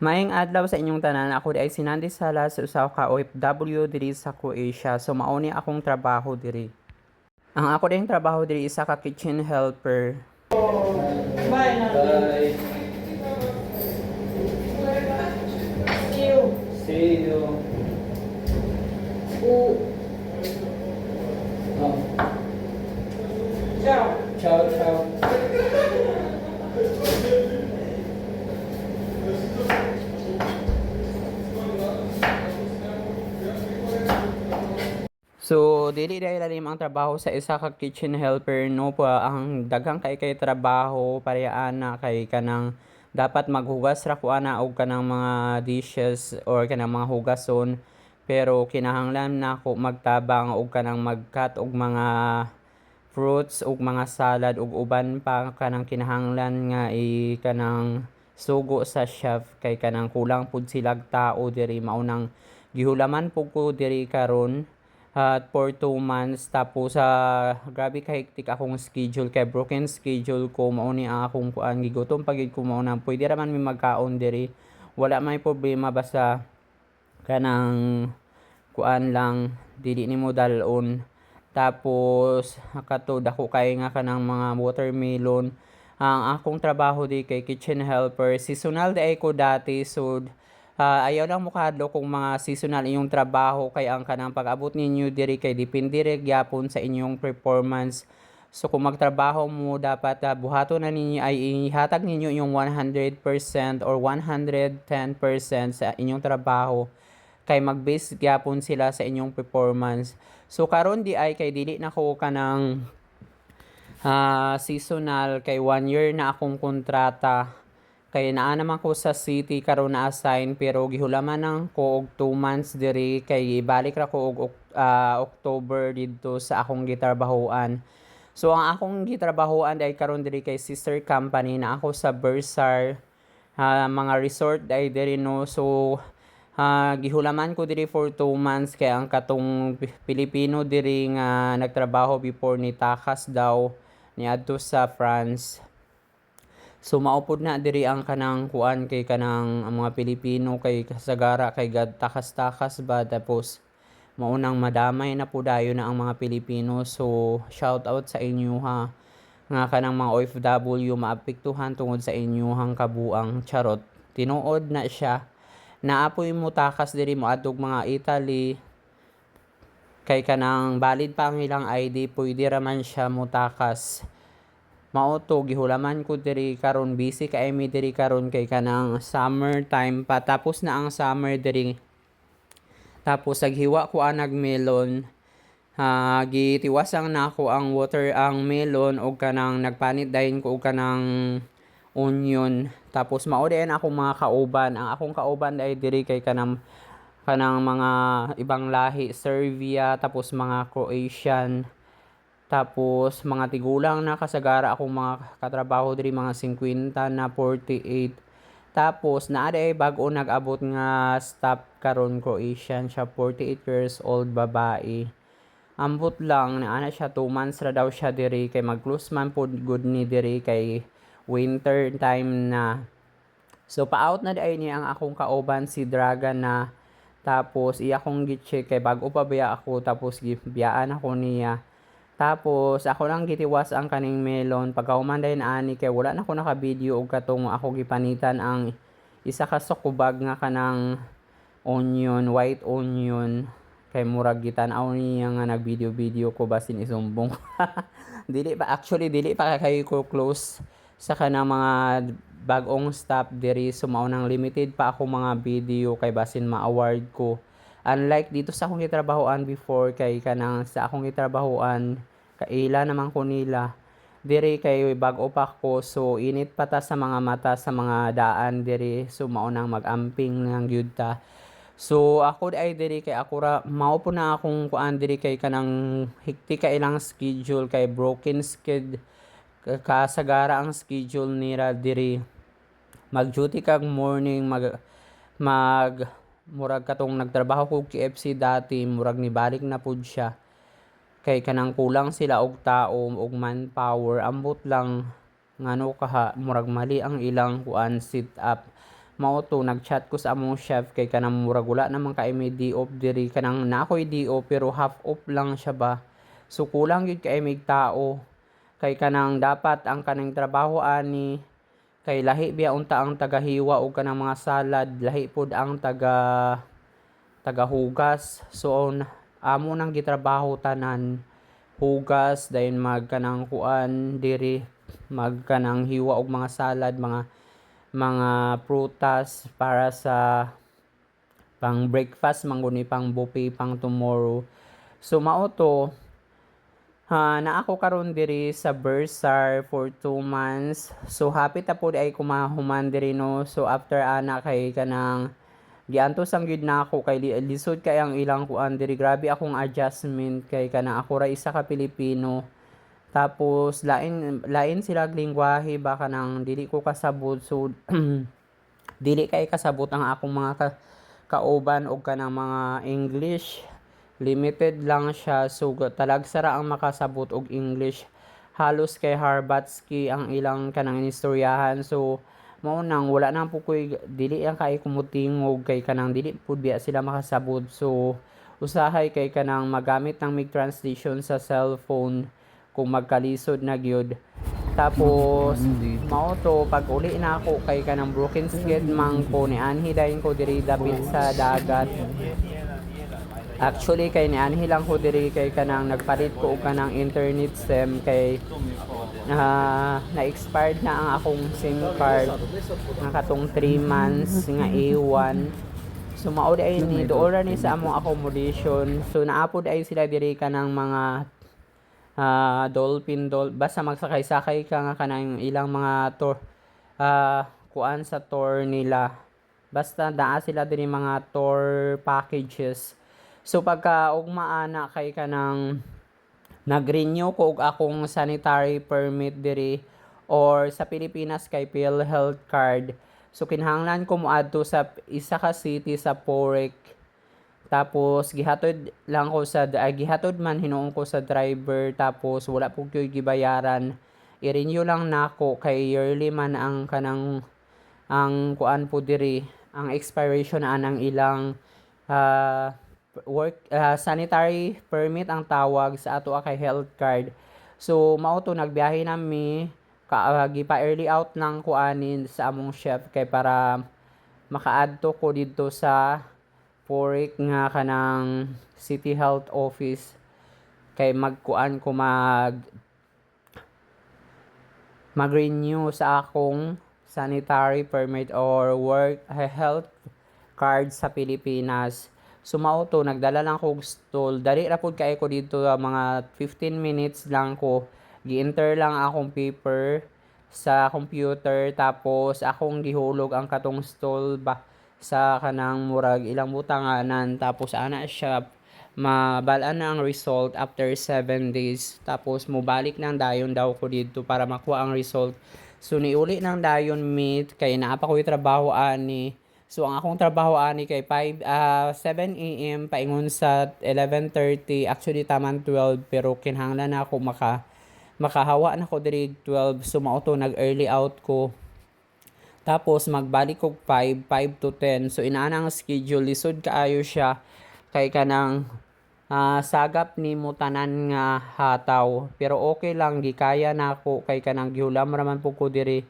Maayong adlaw sa inyong tanan. Ako di ay sinandi sala sa usaw ka OFW diri sa Croatia. So mauni akong trabaho diri. Ang ako ding trabaho diri isa ka kitchen helper. Bye, Nandi. See you. See you. U. Oh. Ciao. Ciao, ciao. So, dili dahil lalim ang trabaho sa isa ka kitchen helper no pa ang daghang kay kay trabaho parehaan na kay kanang dapat maghugas ra ko ana og kanang mga dishes or kanang mga hugason. Pero kinahanglan na ako magtabang og kanang magkat og mga fruits ug mga salad ug uban pa kanang kinahanglan nga i kanang sugo sa chef kay kanang kulang pud silag tao diri maunang gihulaman pud ko diri karon at for 2 months tapos sa grabe ka hectic akong schedule kay broken schedule ko mao ni akong kuan gigutom pagid ko mao nang pwede ra man mi magkaon diri. Wala may problema basta kanang kuan lang dili nimo dalon tapos kato dako kay nga kanang mga watermelon. Ang akong trabaho di kay kitchen helper seasonal di ko dati so ah, ayaw lang mo kahadlo kung mga seasonal inyong trabaho kay ang kanang pag-abot ninyo diri kay depende rin gyapon sa inyong performance So kung magtrabaho mo dapat uh, buhaton na ninyo ay ihatag ninyo yung 100% or 110% sa inyong trabaho kay mag-base gyapon sila sa inyong performance. So karon di ay kay dili na ko kanang ah, seasonal kay one year na akong kontrata kay naa naman ko sa city karon na assign pero gihulaman nang ko og 2 months diri kay ibalik ra ko og ah, October didto sa akong gitrabahoan. So ang akong gitrabahoan ay karon diri kay sister company na ako sa Bursar ah, mga resort ay diri no so ah, gihulaman ko diri for 2 months kay ang katong Pi- Pilipino diri nga nagtrabaho before ni takas daw niadto sa France. So maupod na diri ang kanang kuan kay kanang ang mga Pilipino kay kasagara kay gad takas-takas ba tapos maunang madamay na po dayo na ang mga Pilipino. So shout out sa inyo ha nga kanang mga OFW maapektuhan tungod sa inyuhang kabuang charot. Tinuod na siya. Naapoy mo takas diri mo adtog mga Italy kay kanang valid pa ang ilang ID pwede ra man siya mutakas mauto gihulaman ko diri karon busy kay mi diri karon kay kanang summer time pa. Tapos na ang summer diri. Tapos naghiwa ko ang melon. Ha gitiwasang na ako ang water ang melon og kanang nagpanit dayon ko og kanang onion. Tapos mao din akong mga kauban. Ang akong kauban ay diri kay kanang kanang mga ibang lahi Serbia tapos mga Croatian tapos mga tigulang na kasagara akong mga katrabaho diri mga 50 na 48. Tapos naa ay bag-o nag-abot nga staff karon Croatian siya 48 years old babae. Ambot lang na siya 2 months ra daw siya diri kay mag-close man pod good ni diri kay winter time na. So pa-out na day niya ang akong kauban si Dragan na tapos iya kong gi-check kay bago pa biya ako tapos gibiyaan ako niya. Tapos ako lang gitiwas ang kaning melon pagkahuman dahil ani kay wala na ko naka-video og katong ako gipanitan ang isa ka sukubag nga kanang onion, white onion kay murag gitan-aw niya nga nag-video-video ko basin isumbong. dili pa actually dili pa kay ko close sa kanang mga bagong staff diri so mao nang limited pa ako mga video kay basin ma-award ko. Unlike dito sa akong gitrabahoan before kay kanang sa akong gitrabahoan kaila naman ko nila. Diri kay bag-o pa ko so init pa ta sa mga mata sa mga daan diri. So mao nang mag-amping ng gyud ta. So ako ay diri kay ako ra mao po na akong kuan diri kay kanang hikti ka ilang schedule kay broken skid kasagara ang schedule nira diri. Mag-duty kag morning mag mag murag katong nagtrabaho ko KFC dati murag nibalik na pud siya kay kanang kulang sila og tao og manpower ambot lang ngano kaha murag mali ang ilang kuan sit up. Mao to nagchat ko sa among chef kay kanang murag wala naman kay may day off diri. Kanang na ako'y day off pero half off lang siya ba? So kulang gyud kay may tao. Kay kanang dapat ang kanang trabaho ani kay lahi biya unta ang tagahiwa o kanang mga salad lahi pud ang taga tagahugas. So amo nang gitrabaho tanan hugas dayon magkanang kuan diri magkanang hiwa og mga salad mga mga prutas para sa pang breakfast mangguni pang buffet pang tomorrow. So mao to ha na ako karon diri sa Bursar for 2 months. So happy ta pud ay kumahuman diri no. So after ana kay kanang gianto sang gyud na ako kay li- lisod kay ang ilang kuan diri. Grabe akong adjustment kay kanang ako ra isa ka Pilipino. Tapos lain lain sila lingwahe. Baka nang dili ko kasabot. So dili kay kasabot ang akong mga ka, kauban og kanang mga English. Limited lang siya. So ga- talag sara ang makasabot og English. Halos kay Harbatsky ang ilang kanang inistoryahan. So mao nang wala nang po koy dili ang kay kumutingog kay kanang dili pud biya sila makasabot so usahay kay kanang magamit ng mig translation sa cellphone kung magkalisod na gyud. Tapos mao to pag uli na ako kay kanang broken skid man ko ni anhi dayon ko diri dapit sa dagat Actually kay ni anhi lang ko diri kay kanang nagpalit ko og kanang internet sim kay na na-expired na ang akong SIM card. Nga katong 3 months nga A1 so mao ay ni doora ni sa among accommodation. So naapod ay sila diri kanang mga ah, dolphin dol basta magsakay-sakay ka nga kanang ilang mga tour ah, kuan sa tour nila. Basta naa sila diri mga tour packages so pagka ugma ana kay kanang nag-renew ko og akong sanitary permit diri or sa Pilipinas kay PhilHealth card so kinahanglan ko moadto sa isa ka city sa Porek tapos gihatod lang ko sa ah, gihatod man hinuon ko sa driver tapos wala po ko'y gibayaran. I-renew lang nako kay yearly man ang kanang ang kuan po diri ang expiration na ang ilang ah, work ah, sanitary permit ang tawag sa ato ah, kay health card so mao to nagbiyahe nami ka uh, gipa early out lang ko anin sa among chef kay para makaadto ko dito sa Porek nga kanang City Health Office kay magkuan ko mag mag-renew sa akong sanitary permit or work health card sa Pilipinas. Sumao to, nagdala lang ko og stool. Dali ra pud kay ko dito ah, mga 15 minutes lang ko. Gi-enter lang akong paper sa computer tapos akong gihulog ang katong stool ba sa kanang murag ilang butanganan tapos ana siya mabalaan na ang result after 7 days tapos mobalik nang dayon daw ko dito para makuha ang result so niuli nang dayon meet kay naa pa ko'y trabaho ani so ang akong trabaho ani kay 5 ah 7 am paingon sa 11:30 actually taman 12 pero kinahanglan na ako maka makahawa na ko diri 12 so mao to nag early out ko tapos magbalik ko 5, 5 to 10. So inaana ang schedule lisod kaayo siya kay kanang ah, sagap ni mo tanan nga hataw. Pero okay lang gikaya nako kay kanang gihulam raman po ko diri.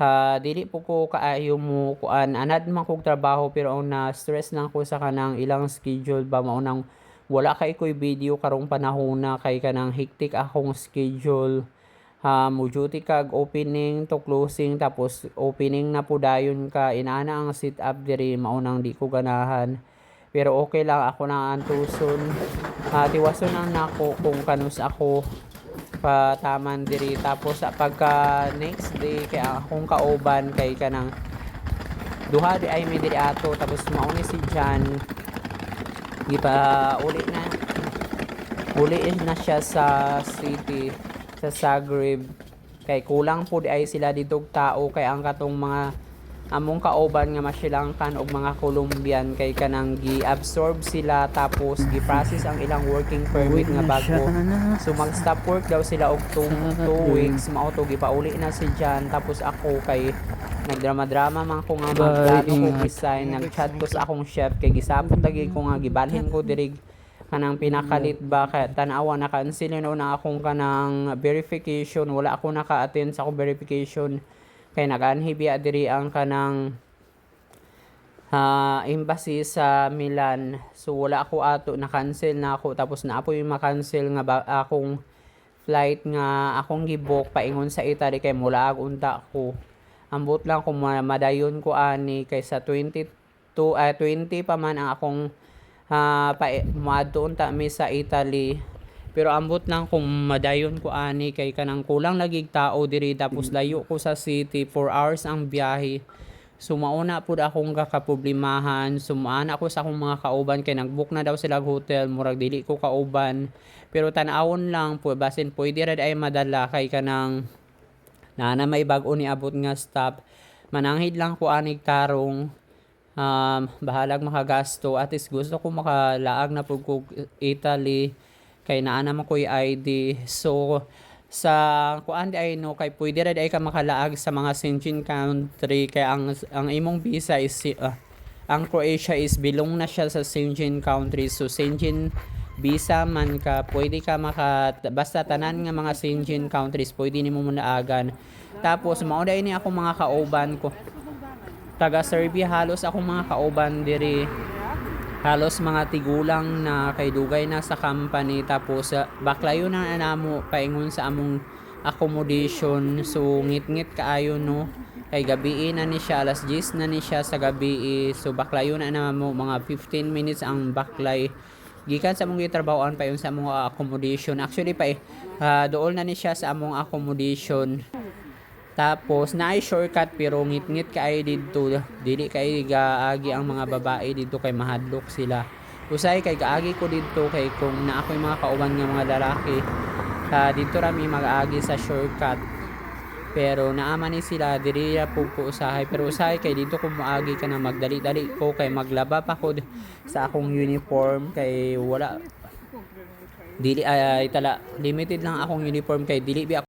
Ha, dili po ko kaayo mo kuan. Anad man kog trabaho pero ang na stress lang ko sa kanang ilang schedule ba mao nang wala kay ko'y video karong panahon na kay kanang hectic akong schedule. Ha mo duty kag opening to closing tapos opening na po dayon ka. Inaana ang sit up diri mao nang di ko ganahan. Pero okay lang ako na antuson ha tiwason ang nako kung kanus ako pa taman diri. Tapos pagka next day kay akong kauban kay kanang duha di ay mi diri ato. Tapos mauni si Jan. Gipa uli na. Uli na siya sa city sa Zagreb. Kay kulang po di ay sila dito tao. Kay ang katong mga among kauban nga masilangkan og mga Colombian kay kanang gi-absorb sila tapos gi-process ang ilang working permit nga bago. so mag-stop work daw sila og 2 weeks. Mao to gipauli na si Jan. Tapos ako kay nagdrama-drama man ko nga magplano ko resign. Nagchat ko sa akong chef kay gisabot lagi ko nga gibalhin ko diri kanang pinakalit ba. Kaya tanawa na cancel na akong kanang verification. Wala ako naka-attend sa akong verification kay nag-anhibiya diri ang kanang ah embassy sa Milan. So wala ako ato na cancel na ako tapos na yung ma-cancel nga ba, akong flight nga akong gibook paingon sa Italy kay mula unta ko. Ambot lang kung ma- madayon ko ani kay sa 22 ah 20 pa man ang akong ah pa maadto mi sa Italy. Pero ambot lang kung madayon ko ani kay kanang kulang lagig tao diri tapos layo ko sa city 4 hours ang biyahe. Sumauna po akong kakaproblemahan, sumaan ako sa akong mga kauban kay nagbook na daw sila hotel, murag dili ko kauban. Pero tanawon lang po, basin pwede red ay madala kay kanang na may bag-o ni abot nga stop. Mananghid lang ko anig tarong um, bahalag makagasto at is gusto ko makalaag na pug Italy kay naa naman ko ID so sa kuan di ay no kay pwede ra ay ka makalaag sa mga Schengen country. Kay ang ang imong visa is ah, ang Croatia is bilong na siya sa Schengen country. So Schengen visa man ka pwede ka maka basta tanan nga mga Schengen countries pwede nimo munaagan. Tapos mao ini ako mga kauban ko. Taga Serbia halos akong mga kauban diri halos mga tigulang na kay dugay na sa company tapos uh, baklayo na anamo paingon sa among accommodation. So ngit-ngit kaayo no? Kay gabi na ni siya alas 10 na ni siya sa gabi so baklayo na namo mga 15 minutes ang baklay. Gikan sa among gitrabahoan pa yun sa among accommodation. Actually pa eh ah, dool na ni siya sa among accommodation tapos naay shortcut pero ngit-ngit kay didto dili kay gaagi ang mga babae didto kay mahadlok sila. Usay kay gaagi ko didto kay kung na ako yung mga kauban nga mga lalaki ah, didto ra mi mag-agi sa shortcut. Pero naaman ni sila diri ra po ko usahay pero usahay kay dito ko moagi ka na magdali-dali ko kay maglaba pa ko sa akong uniform kay wala dili ay tala limited lang akong uniform kay dili bi